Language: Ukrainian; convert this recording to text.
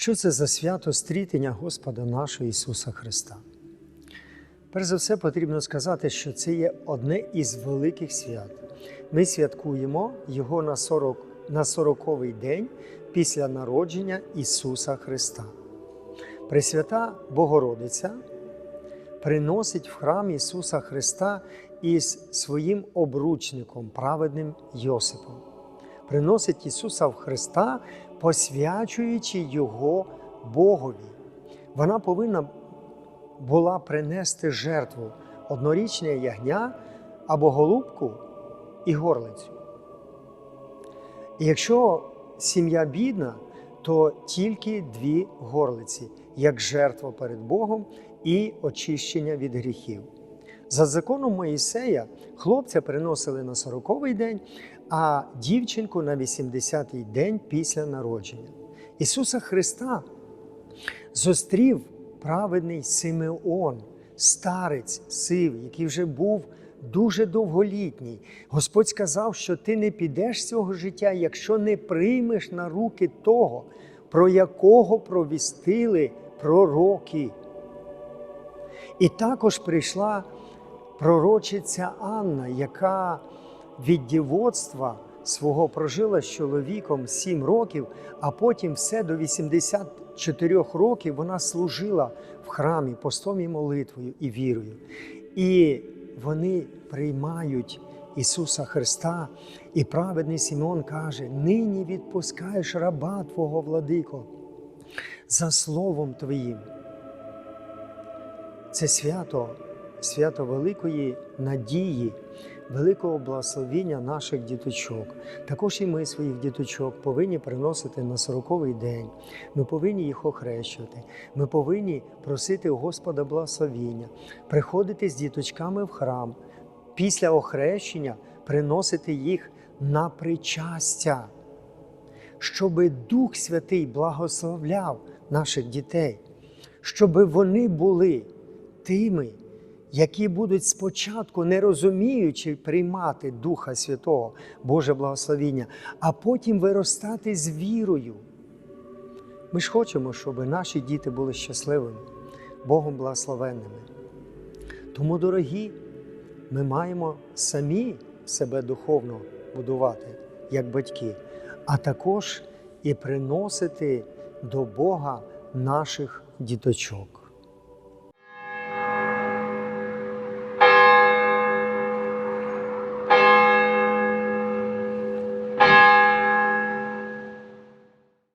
Що це за свято стрітення Господа нашого Ісуса Христа? Перш за все, потрібно сказати, що це є одне із великих свят. Ми святкуємо його на 40, на 40-й день після народження Ісуса Христа. Пресвята Богородиця приносить в храм Ісуса Христа із своїм обручником, праведним Йосипом. Приносить Ісуса в Христа, посвячуючи Його Богові. Вона повинна була принести жертву однорічне ягня або голубку і горлицю. І якщо сім'я бідна, то тільки дві горлиці, як жертва перед Богом і очищення від гріхів. За законом Моїсея хлопця приносили на 40-й день, а дівчинку на 80-й день після народження. Ісуса Христа зустрів праведний Симеон, старець сивий, який вже був дуже довголітній. Господь сказав, що ти не підеш з цього життя, якщо не приймеш на руки того, про якого провістили пророки. І також прийшла пророчиця Анна, яка від дівоцтва свого прожила з чоловіком 7 років, а потім все до 84 років вона служила в храмі постом і молитвою і вірою. І вони приймають Ісуса Христа, і праведний Сімеон каже: нині відпускаєш раба Твого владико за Словом Твоїм. Це свято, свято великої надії, великого благословіння наших діточок. Також і ми своїх діточок повинні приносити на сороковий день. Ми повинні їх охрещувати. Ми повинні просити у Господа благословіння, приходити з діточками в храм, після охрещення приносити їх на причастя, щоб Дух Святий благословляв наших дітей, щоб вони були тими, які будуть спочатку, не розуміючи приймати Духа Святого, Боже благословіння, а потім виростати з вірою. Ми ж хочемо, щоб наші діти були щасливими, Богом благословенними. Тому, дорогі, ми маємо самі себе духовно будувати, як батьки, а також і приносити до Бога наших діточок.